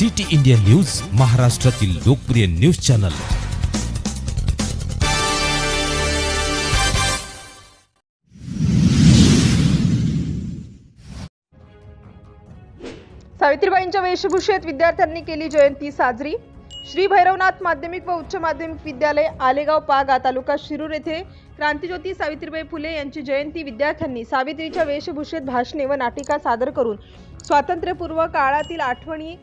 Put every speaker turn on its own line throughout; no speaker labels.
City India news महाराष्ट्रातील लोकप्रिय news channel.
सावित्रीबाईंच्या वेशभूषेत विद्यार्थ्यांनी केली जयंती साजरी. श्री भैरवनाथ माध्यमिक व उच्च माध्यमिक विद्यालय आलेगाव पागा तालुका शिरूर येथे क्रांतीज्योती सावित्रीबाई फुले यांची जयंती विद्यार्थ्यांनी सावित्रीच्या वेशभूषेत भाषणे व नाटिका सादर करून स्वातंत्र्यपूर्व काळातील आठवणी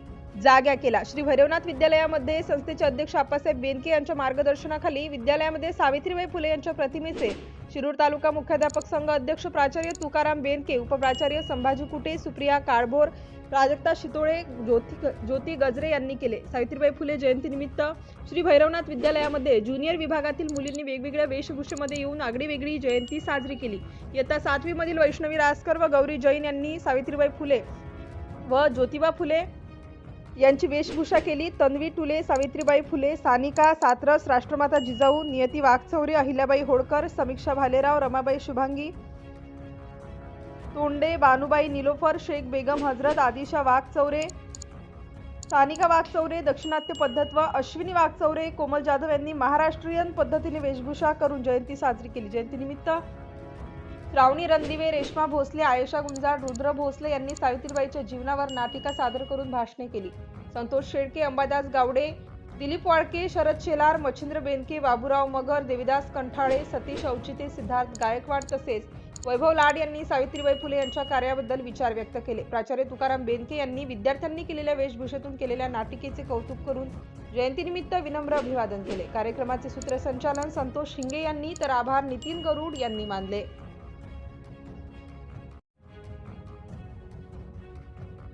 जाग्या केला श्री भैरवनाथ विद्यालयामध्ये संस्थेचे अध्यक्ष आप्पासाहेब बेनके यांच्या मार्गदर्शनाखाली विद्यालयामध्ये सावित्रीबाई फुले यांच्या प्रतिमेचे शिरूर तालुका मुख्याध्यापक संघ अध्यक्ष प्राचार्य तुकाराम बेनके उपप्राचार्य संभाजी कुटे सुप्रिया काळभोर प्राजक्ता शितोळे ज्योती ज्योती गजरे यांनी केले. सावित्रीबाई फुले जयंतीनिमित्त श्री भैरवनाथ विद्यालयामध्ये ज्युनियर विभागातील मुलींनी वेगवेगळ्या वेशभूषेमध्ये येऊन आगळीवेगळी जयंती साजरी केली. इयत्ता सातवीमधील वैष्णवी रासकर व गौरी जैन यांनी सावित्रीबाई फुले व ज्योतिबा फुले यांची वेशभूषा केली. तन्वी टुले सावित्रीबाई फुले सानिका सातरस राष्ट्रमाता जिजाऊ नियती वाघचौरे अहिल्याबाई होळकर समीक्षा भालेराव रमाबाई शुभांगी तोंडे बानुबाई निलोफर शेख बेगम हजरत आदिशा वाघचौरे सानिका वाघचौरे दक्षिणात्य पद्धत व अश्विनी वाघचौरे कोमल जाधव यांनी महाराष्ट्रीयन पद्धतीने वेशभूषा करून जयंती साजरी केली. जयंतीनिमित्त श्रावणी रणदिवे रेश्मा भोसले आयशा गुंजाळ रुद्र भोसले यांनी सावित्रीबाईच्या जीवनावर नाटिका सादर करून भाषणे केली. संतोष शेळके अंबादास गावडे दिलीप वाळके शरद शेलार मच्छिंद्र बेनके बाबूराव मगर देविदास कंठाळे सतीश औचिते सिद्धार्थ गायकवाड तसेच वैभव लाड यांनी सावित्रीबाई फुले यांच्या कार्याबद्दल विचार व्यक्त केले. प्राचार्य तुकाराम बेनके यांनी विद्यार्थ्यांनी केलेल्या वेशभूषेतून केलेल्या नाटिकेचे कौतुक करून जयंतीनिमित्त विनम्र अभिवादन केले. कार्यक्रमाचे सूत्रसंचालन संतोष शिंगे यांनी तर आभार नितीन गरुड यांनी मानले.